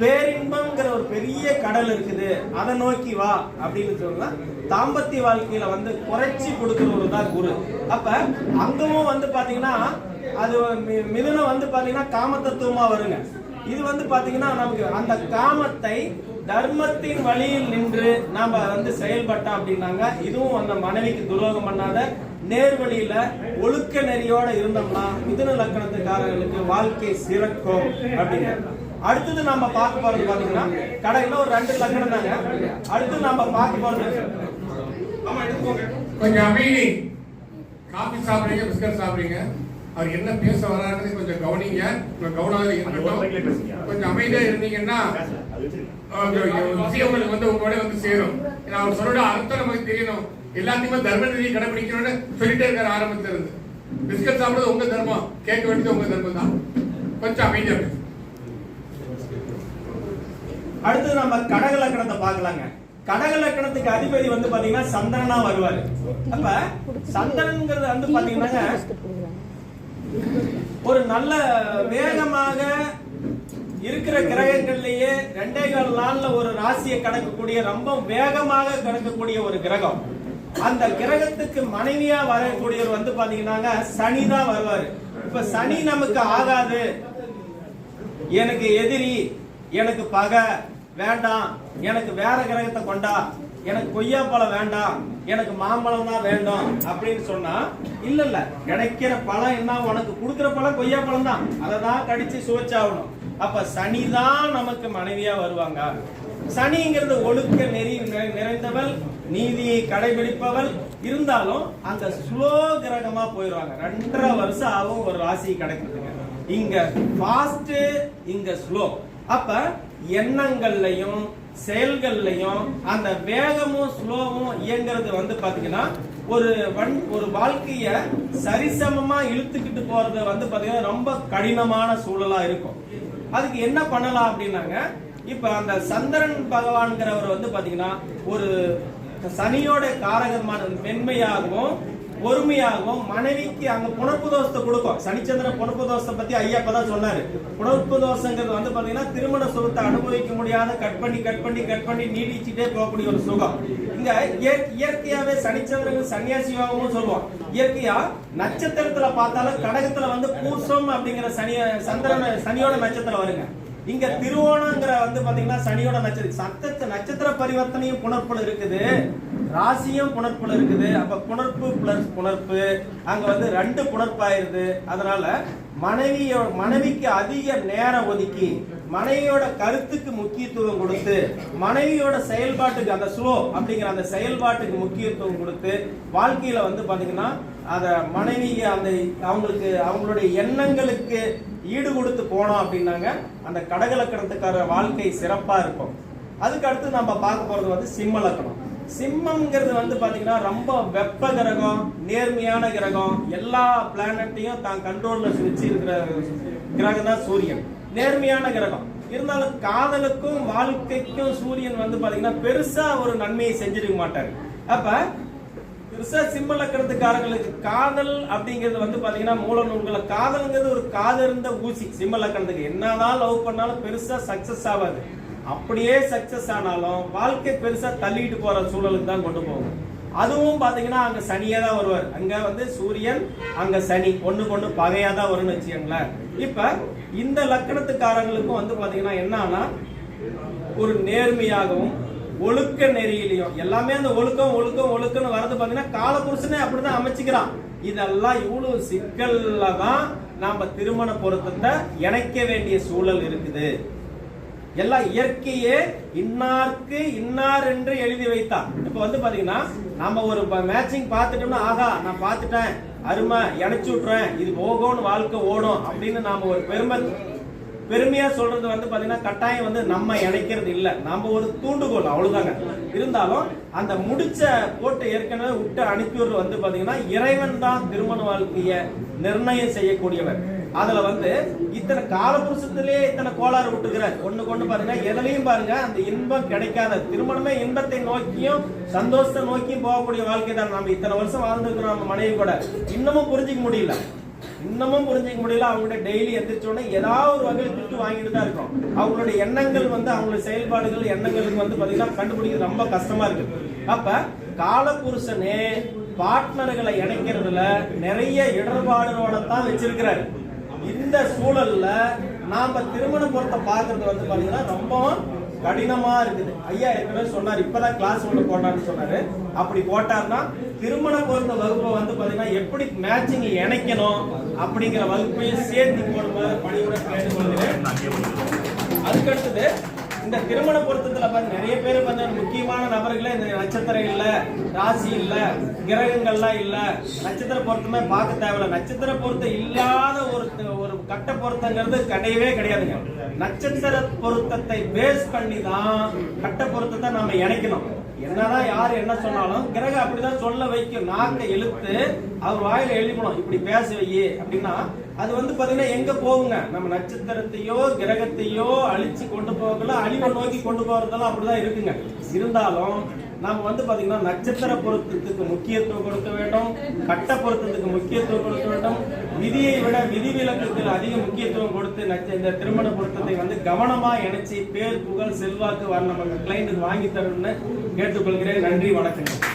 பேரின்பங்கிற ஒரு பெரிய கடல் இருக்குது. அதை நோக்கி வா அப்படின்னு சொன்னா தாம்பத்திய வாழ்க்கையில வந்து குறைச்சி கொடுக்கிறவரு தான் குரு. அப்ப அங்கமும் வந்து பாத்தீங்கன்னா அது மி- மிதுனம் வந்து பாத்தீங்கன்னா காமத்தத்துவமா வருங்க. இது வந்து பாத்தீங்கன்னா நமக்கு அந்த காமத்தை தர்மத்தின் வழியில் நின்று நாம வந்து செயல்பட்டோம் அப்படின்னாங்க. இதுவும் அந்த மனைவிக்கு துரோகம் பண்ணாத நேர்வழியில ஒழுக்க நெறியோட இருந்தோம்னா மிதுன லக்கணத்துக்காரர்களுக்கு வாழ்க்கை சிறக்கும் அப்படிங்க அடுத்தது நம்ம பார்க்க போறது பாத்தீங்கன்னா கடையில ஒரு ரெண்டு லக்கணம் தாங்க. அடுத்து நம்ம பார்க்க போறது கொஞ்சம் அமைதி. காபி சாப்பிடுறீங்க பிஸ்கட் சாப்பிடுறீங்க அவர் என்ன பேச வராருன்னு கொஞ்சம் கவனிங்க. கொஞ்சம் கவனம் இருக்கட்டும். கொஞ்சம் அமைதியா இருந்தீங்கன்னா கொஞ்சம் விஷயம் உங்களுக்கு வந்து உங்களோட வந்து சேரும். ஏன்னா அவர் சொல்ற அர்த்தம் நமக்கு தெரியணும். எல்லாத்தையுமே தர்ம நிதியை கடைபிடிக்கணும்னு சொல்லிட்டே இருக்காரு ஆரம்பத்துல இருந்து. பிஸ்கட் சாப்பிடுறது உங்க தர்மம். கேட்க வேண்டியது உங்க தர்மம் தான் கொஞ்சம் அமைதியா பேசுங்க. அடுத்து நம்ம கடக லக்கணத்தை பார்க்கலாங்க. கடக லக்கணத்துக்கு அதிபதி வந்து பாத்தீங்கன்னா சந்திரனா வருவாரு. அப்ப சந்திரன்ங்கிறது வந்து பாத்தீங்கன்னா ஒரு நல்ல வேகமாக இருக்கிற கிரகங்கள்லயே ரெண்டே கால் நாள்ல ஒரு ராசியை கடக்கக்கூடிய ரொம்ப வேகமாக கடக்கக்கூடிய ஒரு கிரகம். அந்த கிரகத்துக்கு மனைவியா வரக்கூடியவர் வந்து பாத்தீங்கன்னா சனி தான் வருவாரு. இப்ப சனி நமக்கு ஆகாது. எனக்கு எதிரி எனக்கு பகை வேண்டாம். எனக்கு வேற கிரகத்தை கொண்டா. எனக்கு கொய்யாப்பழம் வேண்டாம். எனக்கு மாம்பழம் தான் வேண்டும் அப்படின்னு சொன்னா இல்ல இல்ல கிடைக்கிற பழம் என்ன? உனக்கு கொடுக்கிற பழம் கொய்யாப்பழம் தான். அதை தான் கடிச்சு சுவைச்சாகணும். அப்ப சனி தான் நமக்கு மனைவியா வருவாங்க. சனிங்கிறது ஒழுக்க நெறி நிறைந்தவள் நீதியை கடைபிடிப்பவள். இருந்தாலும் அந்த ஸ்லோ கிரகமா போயிடுவாங்க. ரெண்டரை வருஷம் ஆகும் ஒரு ராசி கிடைக்குது இங்க ஃபாஸ்ட் இங்க ஸ்லோ அப்ப எண்ணங்கள்லையும் செயல்கள்லையும் அந்த வேகமும் ஸ்லோவும் இயங்குறது வந்து பாத்தீங்கன்னா ஒரு வன் ஒரு வாழ்க்கைய சரிசமமா இழுத்துக்கிட்டு போறது வந்து பாத்தீங்கன்னா ரொம்ப கடினமான சூழலா இருக்கும். அதுக்கு என்ன பண்ணலாம் அப்படின்னாங்க இப்ப அந்த சந்திரன் பகவான்கிறவர் வந்து பாத்தீங்கன்னா ஒரு சனியோட காரகமான மென்மையாகவும் பொறுமையாகவும் மனைவிக்கு அங்க புணர்ப்பு தோஷத்தை கொடுக்கும். சனிச்சந்திரன் புணர்ப்பு தோஷத்தை பத்தி ஐயா தான் சொன்னாரு. புணர்ப்பு தோஷங்கிறது வந்து பாத்தீங்கன்னா திருமண சுகத்தை அனுபவிக்க முடியாத கட் பண்ணி கட் பண்ணி கட் பண்ணி நீடிச்சுட்டே போகக்கூடிய ஒரு சுகம். இங்க இயற்கையாவே சனிச்சந்திரன் சன்னியாசியாகவும் சொல்லுவோம் இயற்கையா நட்சத்திரத்துல பார்த்தாலும் கடகத்துல வந்து பூசம் அப்படிங்கிற சனி சந்திரன சனியோட நட்சத்திரம் வருங்க. இங்க திருவோணங்கிற வந்து பாத்தீங்கன்னா சனியோட நட்சத்திரம். சத்தத்து நட்சத்திர பரிவர்த்தனையும் புணர்ப்புல இருக்குது. ராசியும் புணர்ப்புல இருக்குது. அப்ப புணர்ப்பு பிளஸ் புணர்ப்பு. அங்க வந்து ரெண்டு புணர்ப்பாயிருது. அதனால மனைவியோ மனைவிக்கு அதிக நேரம் ஒதுக்கி மனைவியோட கருத்துக்கு முக்கியத்துவம் கொடுத்து மனைவியோட செயல்பாட்டுக்கு அந்த ஸ்லோ அப்படிங்கிற அந்த செயல்பாட்டுக்கு முக்கியத்துவம் கொடுத்து வாழ்க்கையில வந்து பாத்தீங்கன்னா அத மனைவி அந்த அவங்களுக்கு அவங்களுடைய எண்ணங்களுக்கு ஈடு கொடுத்து போனோம் அப்படின்னாங்க. அந்த கடகலக்கணத்துக்கார வாழ்க்கை சிறப்பா இருக்கும். அதுக்கு அடுத்து நம்ம பார்க்க போறது வந்து சிம்ம லக்கணம். சிம்மம்ங்கிறது வந்து பாத்தீங்கன்னா ரொம்ப வெப்ப கிரகம் நேர்மையான கிரகம். எல்லா பிளானட்டையும் தான் கண்ட்ரோல்ல வச்சு இருக்கிற கிரகம் தான் சூரியன். நேர்மையான கிரகம். இருந்தாலும் காதலுக்கும் வாழ்க்கைக்கும் சூரியன் வந்து பாத்தீங்கன்னா பெருசா ஒரு நன்மையை செஞ்சிருக்க மாட்டாரு. அப்ப பெருசா சிம்ம லக்கணத்துக்காரங்களுக்கு காதல் அப்படிங்கிறது வந்து பாத்தீங்கன்னா மூல நூல்களை காதல்ங்கிறது ஒரு காதறிந்த ஊசி. சிம்ம லக்கணத்துக்கு. என்னதான் லவ் பண்ணாலும் பெருசா சக்சஸ் ஆகாது. அப்படியே சக்சஸ் ஆனாலும் வாழ்க்கை பெருசா தள்ளிட்டு போற சூழலுக்கு தான் கொண்டு போகும். அதுவும் பாத்தீங்கன்னா அங்க சனியா தான் வருவார். அங்க வந்து சூரியன் அங்க சனி ஒண்ணு கொண்டு பகையா தான் வரும்னு வச்சுக்கோங்களேன். இப்ப இந்த லக்கணத்துக்காரங்களுக்கும் வந்து பாத்தீங்கன்னா என்னன்னா ஒரு நேர்மையாகவும் ஒழுக்க நெறியிலையும் எல்லாமே அந்த ஒழுக்கம் ஒழுக்கம் ஒழுக்கம்னு வரது பாத்தீங்கன்னா காலபுருஷனே அப்படிதான் அமைச்சுக்கிறான். இதெல்லாம் இவ்வளவு சிக்கல்ல தான் நாம திருமண பொருத்தத்தை இணைக்க வேண்டிய சூழல் இருக்குது. எல்லாம் இயற்கையே இன்னார்க்கு இன்னார் என்று எழுதி வைத்தான். இப்ப வந்து பாத்தீங்கன்னா நம்ம ஒரு மேட்சிங் பார்த்துட்டோம்னா ஆகா நான் பார்த்துட்டேன் அருமை இணைச்சு விட்டுறேன் இது போகும்னு வாழ்க்கை ஓடும் அப்படின்னு நாம ஒரு பெருமை பெருமையா சொல்றது வந்து பாத்தீங்கன்னா கட்டாயம் வந்து நம்ம இணைக்கிறது இல்ல. நம்ம ஒரு தூண்டுகோல் அவ்வளவுதாங்க. இருந்தாலும் அந்த முடிச்ச போட்டு ஏற்கனவே விட்டு அனுப்பிவிடுறது வந்து பாத்தீங்கன்னா இறைவன் தான் திருமண வாழ்க்கைய நிர்ணயம் செய்யக்கூடியவர். அதுல வந்து இத்தனை காலபுருஷத்திலேயே இத்தனை கோளாறு விட்டுக்கிறார் ஒண்ணு கொண்டு பாருங்க எதுலையும் பாருங்க அந்த இன்பம் கிடைக்காத திருமணமே இன்பத்தை நோக்கியும் சந்தோஷத்தை நோக்கியும் போகக்கூடிய வாழ்க்கை தான் நம்ம இத்தனை வருஷம் வாழ்ந்துருக்கிறோம் நம்ம மனைவி கூட. இன்னமும் புரிஞ்சிக்க முடியல. இன்னமும் புரிஞ்சிக்க முடியல அவங்கள்ட்ட டெய்லி எந்திரிச்சோடனே ஏதாவது ஒரு வகையில் திட்டு வாங்கிட்டு தான் இருக்கும். அவங்களுடைய எண்ணங்கள் வந்து அவங்களுடைய செயல்பாடுகள் எண்ணங்களுக்கு வந்து பாத்தீங்கன்னா கண்டுபிடிக்கிறது ரொம்ப கஷ்டமா இருக்கு. அப்ப காலபுருஷனே பார்ட்னர்களை இணைக்கிறதுல நிறைய இடர்பாடுகளோட தான் வச்சிருக்கிறாரு. இந்த சூழல்ல நாம திருமண பொருத்த பாக்குறது வந்து பாத்தீங்கன்னா ரொம்பவும் கடினமா இருக்குது. ஐயா ஏற்கனவே சொன்னார் இப்பதான் கிளாஸ் ஒன்று போட்டான்னு சொன்னாரு. அப்படி போட்டார்னா திருமண பொருத்த வகுப்பை வந்து பாத்தீங்கன்னா எப்படி மேட்சிங் இணைக்கணும் அப்படிங்கிற வகுப்பையும் சேர்த்து போடும்போது பணிவுடன் கேட்டுக்கொள்கிறேன் அதுக்கடுத்தது இந்த திருமண பொருத்தத்துல பாருங்க நிறைய பேர் வந்து முக்கியமான நபர்களே இந்த நட்சத்திரம் இல்ல ராசி இல்ல கிரகங்கள்லாம் இல்ல. நட்சத்திர பொருத்தமே பார்க்க தேவையில்ல. நட்சத்திர பொருத்தம் இல்லாத ஒரு ஒரு கட்ட பொருத்தங்கிறது கிடையவே கிடையாதுங்க. நட்சத்திர பொருத்தத்தை பேஸ் பண்ணி தான் கட்ட பொருத்தத்தை நம்ம இணைக்கணும். என்னதான் யார் என்ன சொன்னாலும் கிரகம் அப்படிதான் சொல்ல வைக்கும். நாக்கை இழுத்து அவர் வாயில எழுப்பணும் இப்படி பேச வையே. அப்படின்னா அது வந்து பாத்தீங்கன்னா எங்க போகுங்க? நம்ம நட்சத்திரத்தையோ கிரகத்தையோ அழிச்சு கொண்டு போகல அழிவை நோக்கி கொண்டு போறதெல்லாம் அப்படிதான் இருக்குங்க. இருந்தாலும் நம்ம வந்து பாத்தீங்கன்னா நட்சத்திர பொருத்தத்துக்கு முக்கியத்துவம் கொடுக்க வேண்டும் கட்ட பொருத்தத்துக்கு முக்கியத்துவம் கொடுக்க வேண்டும். விதியை விட விதிவிலக்குக்கு அதிக முக்கியத்துவம் கொடுத்து இந்த திருமண பொருத்தத்தை வந்து கவனமா இணைச்சி பேர் புகழ் செல்வாக்கு வர நம்ம கிளைண்ட்டுக்கு வாங்கி தரணும்னு கேட்டுக்கொள்கிறேன். நன்றி வணக்கங்கள்.